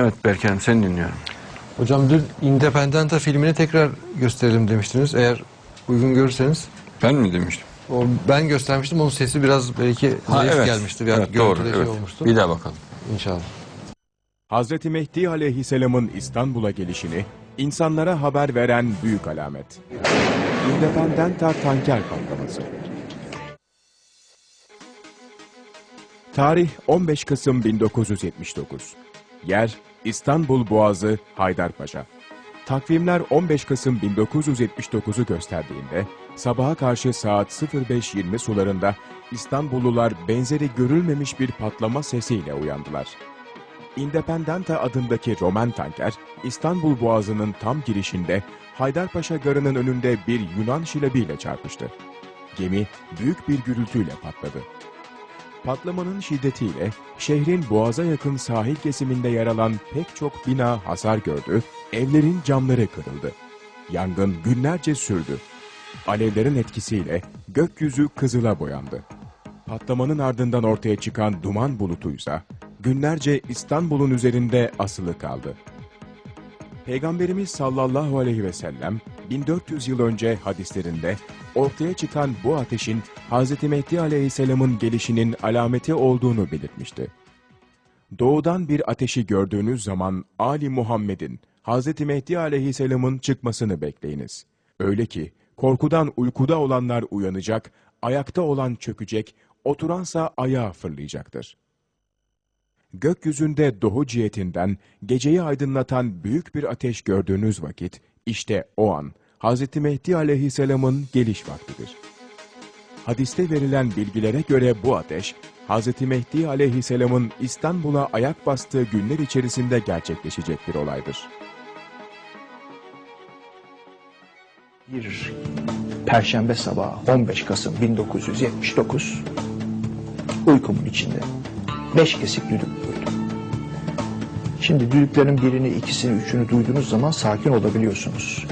Evet Berkan seni dinliyorum. Hocam dün Independenta filmini tekrar gösterelim demiştiniz. Eğer uygun görürseniz. Ben mi demiştim? O ben göstermiştim. Onun sesi biraz belki zayıf gelmişti. Bir evet, doğru. şey Evet. olmuştu. Bir daha bakalım. İnşallah. Hazreti Mehdi aleyhisselamın İstanbul'a gelişini insanlara haber veren büyük alamet. Independenta tanker patlaması. Tarih 15 Kasım 1979. Yer İstanbul Boğazı Haydarpaşa. Takvimler 15 Kasım 1979'u gösterdiğinde sabaha karşı saat 05.20 sularında İstanbullular benzeri görülmemiş bir patlama sesiyle uyandılar. Independenta adındaki Roman tanker, İstanbul Boğazı'nın tam girişinde Haydarpaşa Garı'nın önünde bir Yunan şilebiyle çarpıştı. Gemi büyük bir gürültüyle patladı. Patlamanın şiddetiyle şehrin boğaza yakın sahil kesiminde yer alan pek çok bina hasar gördü, evlerin camları kırıldı. Yangın günlerce sürdü. Alevlerin etkisiyle gökyüzü kızıla boyandı. Patlamanın ardından ortaya çıkan duman bulutuysa günlerce İstanbul'un üzerinde asılı kaldı. Peygamberimiz sallallahu aleyhi ve sellem 1400 yıl önce hadislerinde ortaya çıkan bu ateşin Hz. Mehdi aleyhisselamın gelişinin alameti olduğunu belirtmişti. Doğudan bir ateşi gördüğünüz zaman Ali Muhammed'in Hz. Mehdi aleyhisselamın çıkmasını bekleyiniz. Öyle ki korkudan uykuda olanlar uyanacak, ayakta olan çökecek, oturansa ayağa fırlayacaktır. Gökyüzünde doğu cihetinden geceyi aydınlatan büyük bir ateş gördüğünüz vakit, işte o an Hz. Mehdi aleyhisselamın geliş vaktidir. Hadiste verilen bilgilere göre bu ateş, Hz. Mehdi aleyhisselamın İstanbul'a ayak bastığı günler içerisinde gerçekleşecek bir olaydır. Bir Perşembe sabahı 15 Kasım 1979 uykumun içinde beş kesik düdük duydum. Şimdi düdüklerin birini, ikisini, üçünü duyduğunuz zaman sakin olabiliyorsunuz.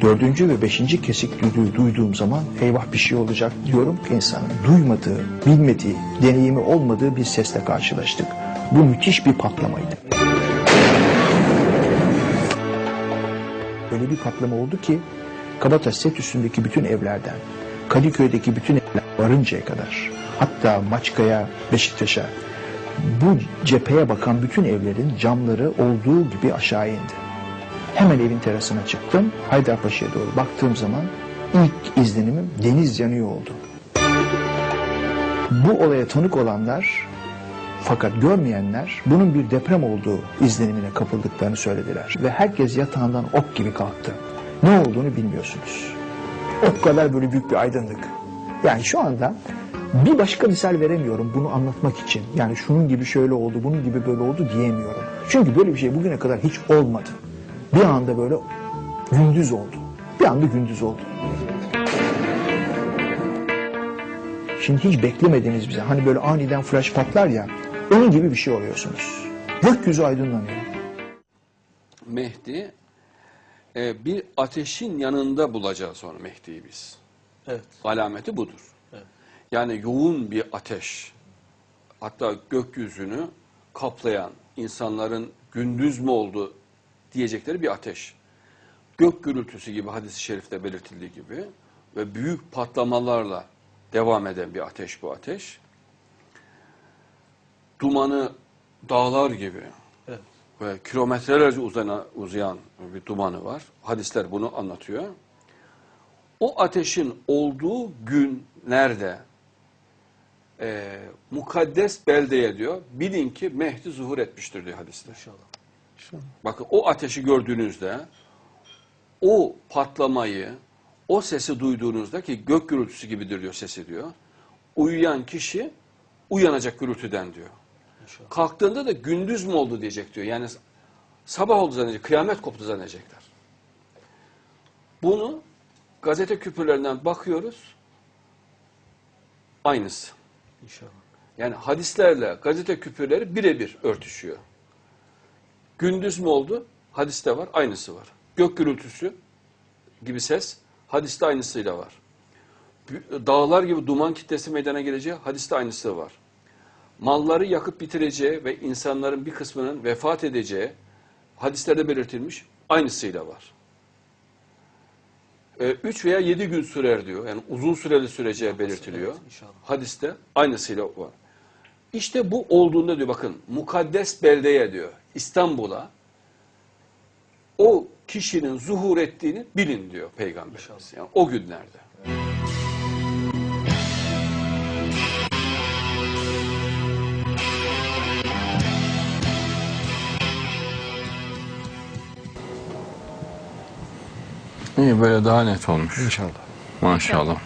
Dördüncü ve beşinci kesik düdüğü duyduğum zaman eyvah bir şey olacak diyorum ki insanın duymadığı, bilmediği, deneyimi olmadığı bir sesle karşılaştık. Bu müthiş bir patlamaydı. Öyle bir patlama oldu ki Kabataş set üstündeki bütün evlerden, Kadıköy'deki bütün evler varıncaya kadar, hatta Maçka'ya, Beşiktaş'a, bu cepheye bakan bütün evlerin camları olduğu gibi aşağı indi. Hemen evin terasına çıktım, Haydarpaşa'ya doğru baktığım zaman ilk izlenimim deniz yanıyor oldu. Bu olaya tanık olanlar fakat görmeyenler bunun bir deprem olduğu izlenimine kapıldıklarını söylediler. Ve herkes yatağından ok gibi kalktı. Ne olduğunu bilmiyorsunuz. O kadar böyle büyük bir aydınlık. Yani şu anda bir başka misal veremiyorum bunu anlatmak için. Yani şunun gibi şöyle oldu, bunun gibi böyle oldu diyemiyorum. Çünkü böyle bir şey bugüne kadar hiç olmadı. Bir anda böyle gündüz oldu. Bir anda gündüz oldu. Şimdi hiç beklemediğiniz bize hani böyle aniden flash patlar ya onun gibi bir şey oluyorsunuz. Gökyüzü aydınlanıyor. Mehdi e, bir ateşin yanında bulacağız onu Mehdi'yi biz. Evet. Alameti budur. Yani yoğun bir ateş. Hatta gökyüzünü kaplayan insanların gündüz mü oldu diyecekleri bir ateş. Gök gürültüsü gibi hadis-i şerifte belirtildiği gibi ve büyük patlamalarla devam eden bir ateş bu ateş. Dumanı dağlar gibi Evet. ve kilometrelerce uzana, uzayan bir dumanı var. Hadisler bunu anlatıyor. O ateşin olduğu gün nerede? Ee, mukaddes beldeye diyor. Bilin ki Mehdi zuhur etmiştir diyor hadisler. İnşallah. Bakın o ateşi gördüğünüzde o patlamayı, o sesi duyduğunuzda ki gök gürültüsü gibidir diyor sesi diyor. Uyuyan kişi uyanacak gürültüden diyor. İnşallah. Kalktığında da gündüz mü oldu diyecek diyor. Yani sabah oldu zannedecek, kıyamet koptu zannedecekler. Bunu gazete küpürlerinden bakıyoruz. Aynısı. İnşallah. Yani hadislerle gazete küpürleri birebir örtüşüyor. Gündüz mü oldu? Hadiste var, aynısı var. Gök gürültüsü gibi ses, hadiste aynısıyla var. Dağlar gibi duman kitlesi meydana geleceği, hadiste aynısı var. Malları yakıp bitireceği ve insanların bir kısmının vefat edeceği hadislerde belirtilmiş. Aynısıyla var. 3 veya 7 gün sürer diyor. Yani uzun süreli sürece belirtiliyor. evet, inşallah. Hadiste aynısıyla var. İşte bu olduğunda diyor bakın mukaddes beldeye diyor İstanbul'a o kişinin zuhur ettiğini bilin diyor peygamberimiz. Yani o günlerde. İyi böyle daha net olmuş. İnşallah. Maşallah.